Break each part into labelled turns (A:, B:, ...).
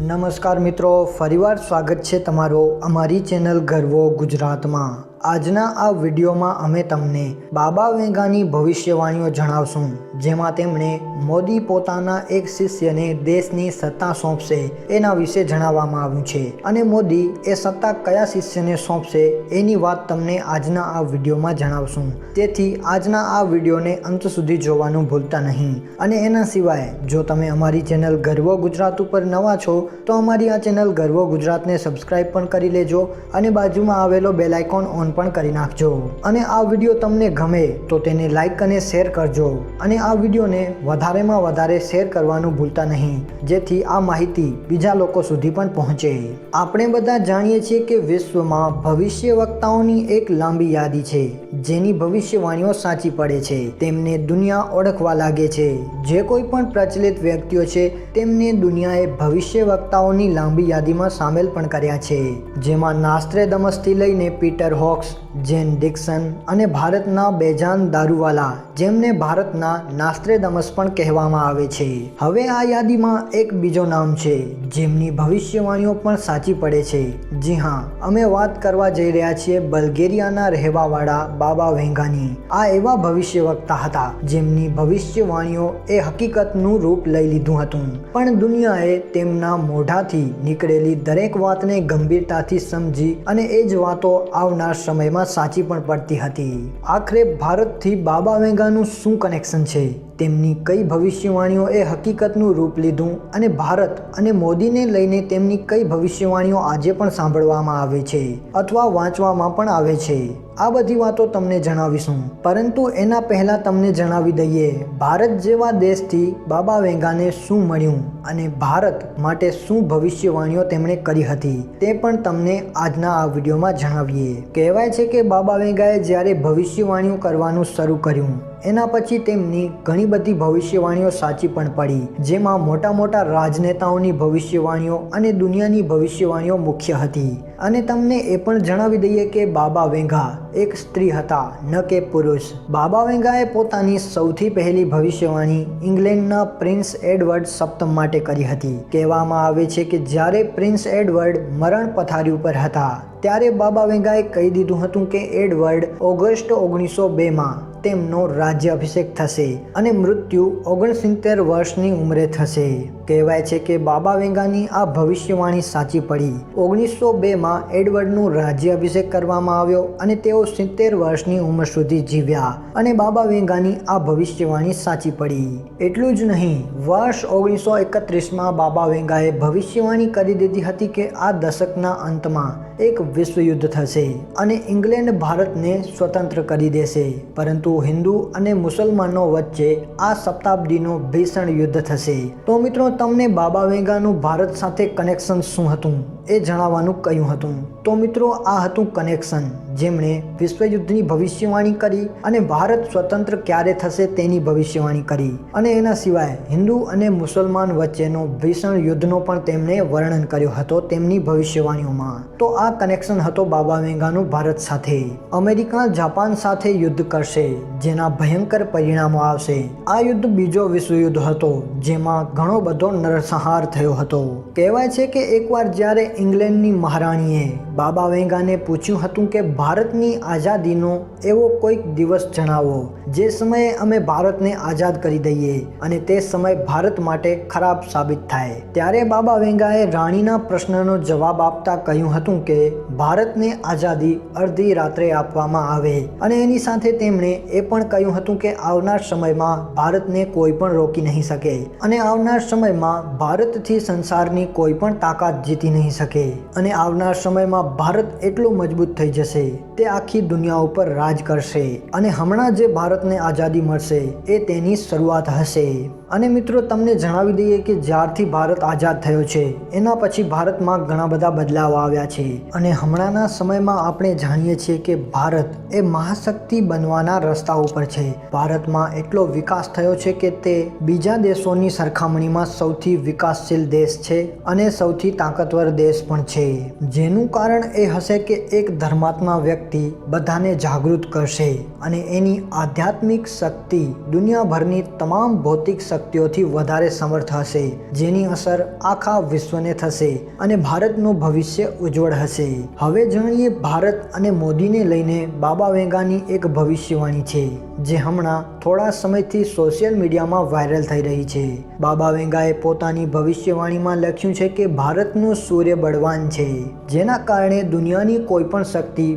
A: નમસ્કાર મિત્રો ફરીવાર સ્વાગત છે તમારો અમારી ચેનલ ગર્વો ગુજરાતમાં. આજના આ વિડીયોમાં અમે તમને બાબા વેંગાની ભવિષ્યવાણીઓ જણાવશું, જેમાં તેમણે મોદી પોતાના એક શિષ્યને દેશની સત્તા સોંપશે એના વિશે જણાવવામાં આવ્યું છે. અને મોદી એ સત્તા કયા શિષ્યને સોંપશે એની વાત તમને આજના આ વિડીયોમાં જણાવશું. તેથી આજના આ વિડીયોને અંત સુધી જોવાનું ભૂલતા નહીં. અને એના સિવાય, જો તમે અમારી ચેનલ ગર્વ ગુજરાત ઉપર નવા છો, તો અમારી આ ચેનલ ગર્વ ગુજરાતને સબસ્ક્રાઈબ પણ કરી લેજો અને બાજુમાં આવેલો બેલ આઇકોન ઓન પણ કરી નાખજો. અને આ વીડિયો તમને ગમે તો તેને લાઈક અને શેર કરજો. અને આ વિડીયોને વધારેમાં વધારે શેર કરવાનું ભૂલતા નહીં. જેથી આ માહિતી બીજા લોકો સુધી પણ પહોંચે. આપણે બધા જાણીએ છીએ કે વિશ્વમાં ભવિષ્ય વક્તાઓની એક લાંબી યાદી છે, જેની ભવિષ્યવાણીઓ સાચી પડે છે. તેમને દુનિયા ઓળખવા લાગે છે. જે કોઈ પણ પ્રચલિત વ્યક્તિઓ છે, તેમને દુનિયાએ ભવિષ્ય વક્તાઓની લાંબી યાદીમાં સામેલ પણ કર્યા છે. જેમાં નાસ્ત્રેદમસથી લઈને પીટર box. જેન ડિક્સન અને ભારતના બેજાન દારૂવાલા, જેમને ભારતના નાસ્ત્રેદમસ પણ કહેવામાં આવે છે. હવે આ યાદીમાં એક બીજો નામ છે, જેમની ભવિષ્યવાણીઓ પણ સાચી પડે છે. જી હા, અમે વાત કરવા જઈ રહ્યા છીએ બલ્ગેરિયાના રહેવાવાળા બાબા વેંગાની. આ એવા ભવિષ્યવક્તા હતા, જેમની ભવિષ્યવાણીઓ એ હકીકતનું રૂપ લઈ લીધું હતું. પણ દુનિયાએ તેમના મોઢાથી નીકળેલી દરેક વાતને ગંભીરતાથી સમજી અને એ જ વાતો આવનાર સમયમાં સાચી પણ પડતી હતી. આખરે ભારતથી બાબા વેંગાનું શું કનેક્શન છે? તેમની કઈ ભવિષ્યવાણીઓ એ હકીકતનું રૂપ લીધું અને ભારત અને મોદીને લઈને તેમની કઈ ભવિષ્યવાણીઓ આજે પણ સાંભળવામાં આવે છે અથવા વાંચવામાં પણ આવે છે? આ બધી વાતો તમને જણાવીશું. પરંતુ એના પહેલાં તમને જણાવી દઈએ, ભારત જેવા દેશથી બાબા વેંગાને શું મળ્યું અને ભારત માટે શું ભવિષ્યવાણીઓ તેમણે કરી હતી, તે પણ તમને આજના આ વિડીયોમાં જણાવીએ. કહેવાય છે કે બાબા વેંગાએ જ્યારે ભવિષ્યવાણીઓ કરવાનું શરૂ કર્યું, એના પછી તેમની ઘણી બધી ભવિષ્યવાણીઓ સાચી પણ પડી, જેમાં મોટા મોટા રાજનેતાઓની ભવિષ્યવાણીઓ અને દુનિયાની ભવિષ્યવાણીઓ મુખ્ય હતી. અને તમને એ પણ જણાવી દઈએ કે બાબા વેંગા એક સ્ત્રી હતા, ન કે પુરુષ. બાબા વેંગાએ પોતાની સૌથી પહેલી ભવિષ્યવાણી ઇંગ્લેન્ડના પ્રિન્સ એડવર્ડ સપ્તમ માટે કરી હતી. કહેવામાં આવે છે કે જ્યારે પ્રિન્સ એડવર્ડ મરણ પથારી ઉપર હતા, ત્યારે બાબા વેંગાએ કહી દીધું હતું કે એડવર્ડ ઓગસ્ટ ઓગણીસો બેમાં તેમનો રાજ્ય અભિષેક થશે અને મૃત્યુ ઓગણસિત્તેર વર્ષની ઉંમરે થશે. કહેવાય છે કે બાબા વેંગાની આ ભવિષ્યવાણી સાચી પડી. ઓગણીસો બેમાં એડવર્ડનું રાજ્ય અભિષેક કરવામાં આવ્યો અને તેઓ સિત્તેર વર્ષની ઉંમર સુધી જીવ્યા અને બાબા વેંગાની આ ભવિષ્યવાણી સાચી પડી. એટલું જ નહીં, વર્ષ ઓગણીસો એકત્રીસમાં બાબા વેંગાએ ભવિષ્યવાણી કરી દીધી હતી કે આ દશકના અંતમાં એક વિશ્વયુદ્ધ થશે અને ઇંગ્લેન્ડ ભારતને સ્વતંત્ર કરી દેશે. પરંતુ હિન્દુ અને મુસલમાનો વચ્ચે આ શતાબ્દીનું ભીષણ યુદ્ધ થશે. તો મિત્રો, તમને બાબા વેંગાનું ભારત સાથે કનેક્શન શું હતું? એ જણાવવાનું કહ્યું હતું. તો મિત્રો, આ હતું કનેક્શન જેમણે વિશ્વયુદ્ધની ભવિષ્યવાણી કરી અને ભારત સ્વતંત્ર ક્યારે થશે તેની ભવિષ્યવાણી કરી. અને એના સિવાય હિન્દુ અને મુસલમાન વચ્ચેનો ભીષણ યુદ્ધનો પણ તેમણે વર્ણન કર્યો હતો તેમની ભવિષ્યવાણીઓમાં. તો આ કનેક્શન હતો બાબા વેંગાનું ભારત સાથે. અમેરિકા જાપાન સાથે યુદ્ધ કરશે, જેના ભયંકર પરિણામો આવશે. આ યુદ્ધ બીજો વિશ્વયુદ્ધ હતો, જેમાં ઘણો બધો નરસંહાર થયો હતો. કહેવાય છે કે એકવાર જ્યારે ઇંગ્લેન્ડની મહારાણીએ બાબા વેંગાને પૂછ્યું હતું કે ભારતની આઝાદીનો એવો કોઈક દિવસ જણાવો, જે સમયે અમે ભારતને આઝાદ કરી દઈએ અને તે સમય ભારત માટે ખરાબ સાબિત થાય. ત્યારે બાબા વેંગાએ રાણીના પ્રશ્નનો જવાબ આપતા કહ્યું હતું કે, ભારતને આઝાદી અડધી રાત્રે આપવામાં આવે. અને એની સાથે તેમણે એ પણ કહ્યું હતું કે, આવનાર સમયમાં ભારતને કોઈ પણ રોકી નહીં શકે. અને આવનાર સમયમાં ભારતથી સંસારની કોઈ પણ તાકાત જીતી નહીં શકે. અને આવનાર સમયમાં ભારત એટલું મજબૂત થઈ જશે. તે આખી દુનિયા ઉપર રાજ કરશે અને હમણાં જે ભારતને આઝાદી મળશે, એ તેની શરૂઆત હશે. અને મિત્રો, તમને જણાવી દઈએ કે જ્યારથી ભારત આઝાદ થયો છે, એના પછી ભારતમાં ઘણા બધા બદલાવ આવ્યા છે. અને હમણાંના સમયમાં આપણે જાણીએ છીએ કે ભારત એ મહાશક્તિ બનવાના રસ્તા ઉપર છે. ભારતમાં એટલો વિકાસ થયો છે કે તે બીજા દેશોની સરખામણીમાં સૌથી વિકાસશીલ દેશ છે અને સૌથી તાકાતવર દેશ પણ છે. જેનું કારણ એ હશે કે એક ધર્માત્મા વ્યક્તિ વ્યક્તિ બધાને જાગૃત કરશે અને એની આધ્યાત્મિક શક્તિ દુનિયાભરની તમામ ભૌતિક શક્તિઓથી વધારે સમર્થ હશે, જેની અસર આખા વિશ્વને થશે અને ભારતનું ભવિષ્ય ઉજ્જવળ હશે. હવે જાણીએ ભારત અને મોદીને લઈને બાબા વેંગાની એક ભવિષ્યવાણી છે, જે હમણાં થોડા સમયથી સોશિયલ મીડિયામાં વાયરલ થઈ રહી છે. બાબા વેંગાએ પોતાની ભવિષ્યવાણીમાં લખ્યું છે કે ભારતનું સૂર્ય બળવાન છે, જેના કારણે દુનિયાની કોઈ પણ શક્તિ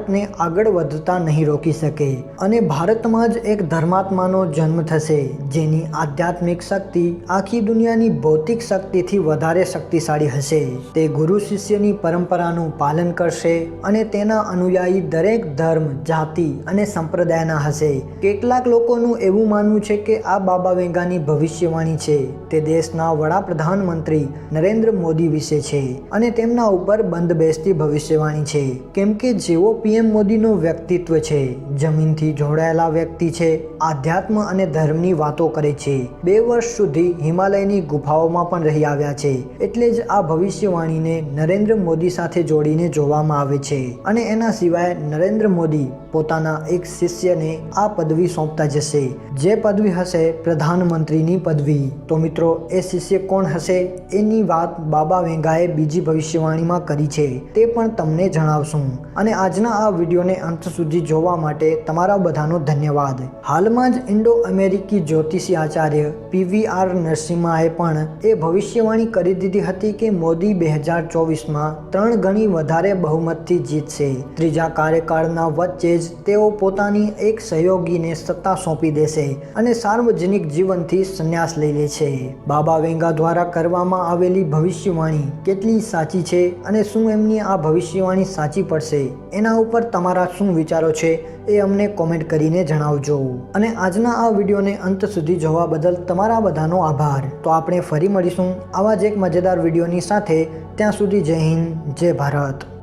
A: ભારતને આગળ વધતા નહીં રોકી શકે અને ભારતમાં જ એક ધર્માત્માનો જન્મ થશે, જેની આધ્યાત્મિક શક્તિ આખી દુનિયાની ભૌતિક શક્તિથી વધારે શક્તિશાળી હશે. તે ગુરુ શિષ્યની પરંપરાનું પાલન કરશે અને તેના અનુયાયી દરેક ધર્મ, જાતિ અને સંપ્રદાયના હશે. કેટલાક લોકોનું એવું માનવું છે કે આ બાબા વેંગાની ભવિષ્યવાણી છે. તે દેશના વડાપ્રધાનમંત્રી નરેન્દ્ર મોદી વિશે છે અને તેમના ઉપર બંધ બેસતી ભવિષ્યવાણી છે. કેમ કે જેવો પીએમ મોદીનું વ્યક્તિત્વ છે. જમીનથી જોડાયેલા વ્યક્તિ છે. આધ્યાત્મ અને ધર્મની વાતો કરે છે. બે વર્ષ સુધી હિમાલયની ગુફાઓમાં પણ રહી આવ્યા છે. એટલે જ આ ભવિષ્યવાણીને નરેન્દ્ર મોદી સાથે જોડીને જોવામાં આવે છે. અને એના સિવાય નરેન્દ્ર મોદી પોતાના એક શિષ્યને આ પદવી સોંપતા જશે. જે પદવી હશે પ્રધાનમંત્રીની પદવી. તો મિત્રો, એ શિષ્ય કોણ હશે? એની વાત બાબા વેંગાએ બીજી ભવિષ્યવાણીમાં કરી છે. તે પણ તમને જણાવશું. અને આજના આ વિડીયોને અંત સુધી જોવા માટે તમારા બધાનો ધન્યવાદ. હાલમાં જ ઇન્ડો અમેરિકી જ્યોતિષી આચાર્ય પીવીઆર નરસિમ્હાએ પણ એ ભવિષ્યવાણી કરી દીધી હતી કે મોદી બે હજાર ચોવીસમાં ત્રણ ગણી વધારે બહુમતથી જીતશે. ત્રીજા કાર્યકાળના વચ્ચે જ તેઓ પોતાની એક સહયોગીને સત્તા સોંપી દેશે અને સાર્વજનિક જીવનથી સંન્યાસ લઈ લે છે. બાબા વેંગા દ્વારા કરવામાં આવેલી ભવિષ્યવાણી કેટલી સાચી છે અને શું એમની આ ભવિષ્યવાણી સાચી પડશે, એના ઉપર તમારા શું વિચારો છે એ અમને કોમેન્ટ કરીને જણાવજો. અને આજના આ વિડીયોને અંત સુધી જોવા બદલ તમારા બધાનો આભાર. તો આપણે ફરી મળીશું આવા જ એક મજેદાર વિડીયોની સાથે. ત્યાં સુધી જય હિન્દ, જય ભારત.